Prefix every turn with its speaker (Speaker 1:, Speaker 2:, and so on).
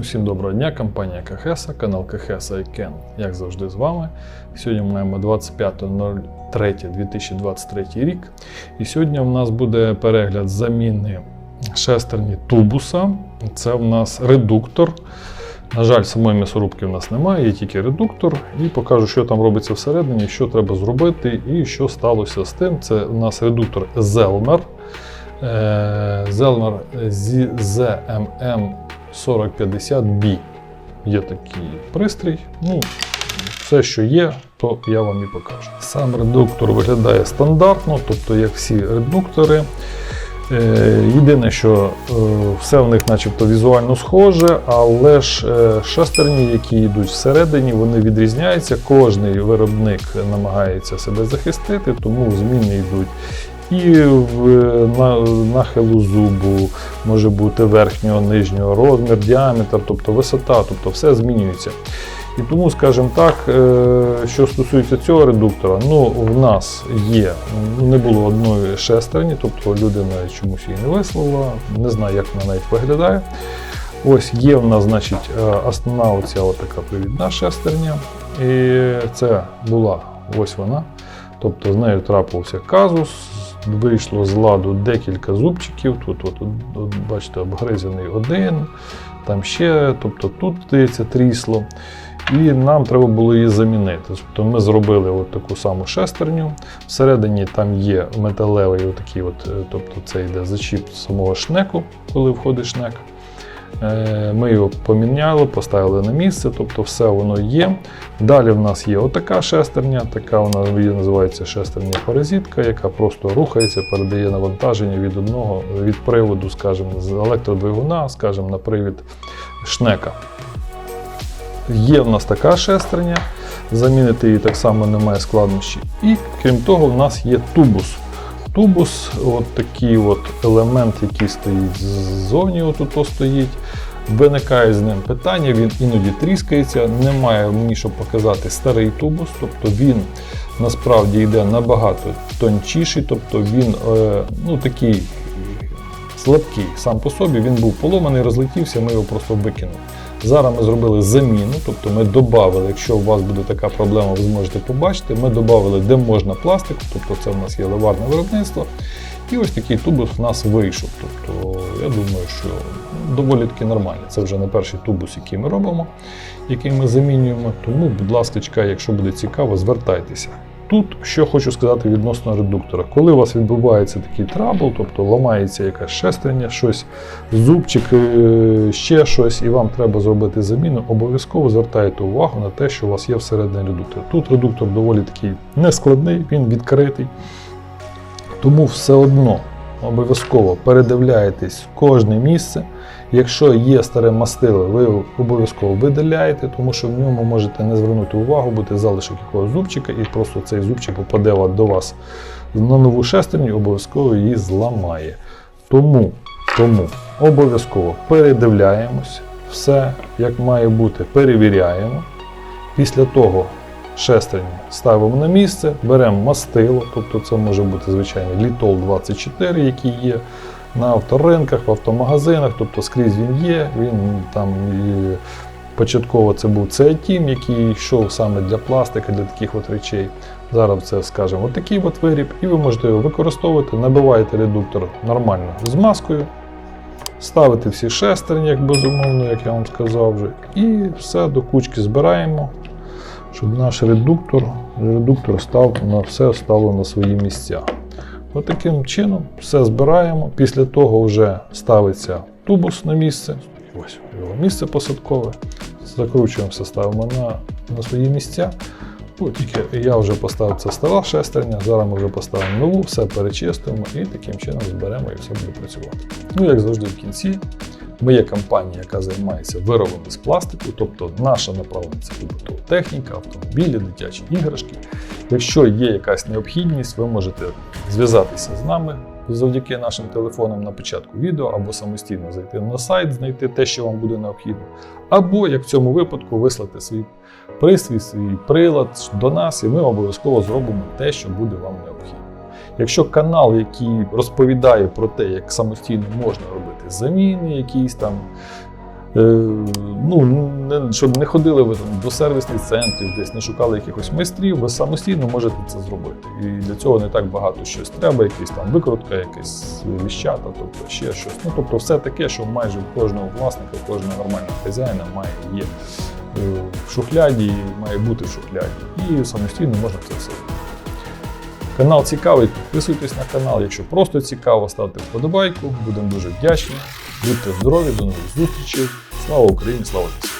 Speaker 1: Усім доброго дня, компанія Кахеса, канал Кахеса і Кен. Як завжди з вами. Сьогодні ми маємо 25.03.2023 рік. І сьогодні в нас буде перегляд заміни шестерні тубуса. Це в нас редуктор. На жаль, самої м'ясорубки в нас немає, є тільки редуктор. І покажу, що там робиться всередині, що треба зробити і що сталося з тим. Це у нас редуктор Zelmer. Zelmer ZMM 4050B. Є такий пристрій. Ну, все, що є, то я вам і покажу. Сам редуктор виглядає стандартно, тобто як всі редуктори. Е, Єдине, що е, все в них начебто візуально схоже, але ж е, шестерні, які йдуть всередині, вони відрізняються. Кожний виробник намагається себе захистити, тому зміни йдуть і на, нахилу зубу, може бути верхнього, нижнього, розмір, діаметр, тобто висота, тобто все змінюється. І тому, скажімо так, е, що стосується цього редуктора, ну в нас є, не було одної шестерні, тобто людина чомусь її не вислала, не знаю, як вона навіть виглядає. Ось є в нас, значить, е, основна оця така привідна шестерня. І це була ось вона. Тобто з нею трапився казус, вийшло з ладу декілька зубчиків. Тут, от, от, бачите, обгризаний один, там ще, тобто тут здається трісло. І нам треба було її замінити. Тобто ми зробили от таку саму шестерню. Всередині там є металевий, отакий от, е, тобто це йде зачіп самого шнеку, коли входить шнек. Е, Ми його поміняли, поставили на місце, тобто все воно є. Далі в нас є отака шестерня, така вона називається шестерня паразитка, яка просто рухається, передає навантаження від одного від приводу, скажімо, з електродвигуна, скажімо, на привід шнека. Є в нас така шестерня, замінити її так само немає складнощів. І крім того, в нас є тубус. Тубус, от такий от елемент, який стоїть ззовні, отут стоїть. Виникає з ним питання, він іноді тріскається. Немає мені що показати старий тубус, тобто він насправді йде набагато тончіший, тобто він е, ну, такий слабкий сам по собі, він був поломаний, розлетівся, ми його просто викинули. Зараз ми зробили заміну, тобто ми додали, якщо у вас буде така проблема, ви зможете побачити, ми додали, де можна пластик, тобто це в нас є ливарне виробництво. І ось такий тубус в нас вийшов. Тобто, я думаю, що доволі таки нормально. Це вже не перший тубус, який ми робимо, який ми замінюємо. Тому, будь ласка, якщо буде цікаво, звертайтеся. Тут що хочу сказати відносно редуктора. Коли у вас відбувається такий трабл, тобто ламається якась шестерня, щось, зубчик, е, ще щось, і вам треба зробити заміну, обов'язково звертайте увагу на те, що у вас є всередині редуктор. Тут редуктор доволі такий нескладний, він відкритий. Тому все одно обов'язково передивляєтесь кожне місце. Якщо є старе мастило, ви обов'язково видаляєте, тому що в ньому можете не звернути увагу, бути залишок якогось зубчика, і просто цей зубчик попаде до вас на нову шестерню, обов'язково її зламає. Тому, тому обов'язково передивляємось, все як має бути, перевіряємо. Після того шестерню ставимо на місце, беремо мастило, тобто це може бути звичайний літол 24, який є на авторинках, в автомагазинах, тобто скрізь він є. Він там і початково це був цеатім, який йшов саме для пластика, для таких от речей. Зараз це, скажімо, отакий от виріб, і ви можете його використовувати, набиваєте редуктор нормально з маскою. Ставити всі шестерні, як безумовно, як я вам сказав вже, і все до кучки збираємо, щоб наш редуктор редуктор став на все стало на свої місця. От чином все збираємо. Після того вже ставиться тубус на місце. Ось його місце посадкове. Закручуємо все, ставимо на, на свої місця. О, тільки я вже поставив це стара шестерня, зараз ми вже поставимо нову, все перечистимо і таким чином зберемо і все буде працювати. Ну, як завжди, в кінці. Ми є компанія, яка займається виробами з пластику, тобто наша направлення це побутова техніка, автомобілі, дитячі іграшки. Якщо є якась необхідність, ви можете зв'язатися з нами завдяки нашим телефонам на початку відео, або самостійно зайти на сайт, знайти те, що вам буде необхідно, або, як в цьому випадку, вислати свій пристрій, свій прилад до нас, і ми обов'язково зробимо те, що буде вам необхідно. Якщо канал, який розповідає про те, як самостійно можна робити заміни, якісь там Е, ну, не, щоб не ходили ви там до сервісних центрів, десь не шукали якихось майстрів, ви самостійно можете це зробити. І для цього не так багато щось треба, якась там викрутка, якась віщата, тобто ще щось. Ну, тобто все таке, що майже у кожного власника, кожного нормального хазяїна має є е, в шухляді, має бути в шухляді. І самостійно можна це все робити. Канал цікавий, підписуйтесь на канал. Якщо просто цікаво, ставте вподобайку. Будемо дуже вдячні. Будьте здорові, до нових зустрічей. Слава Україні, слава ЗСУ!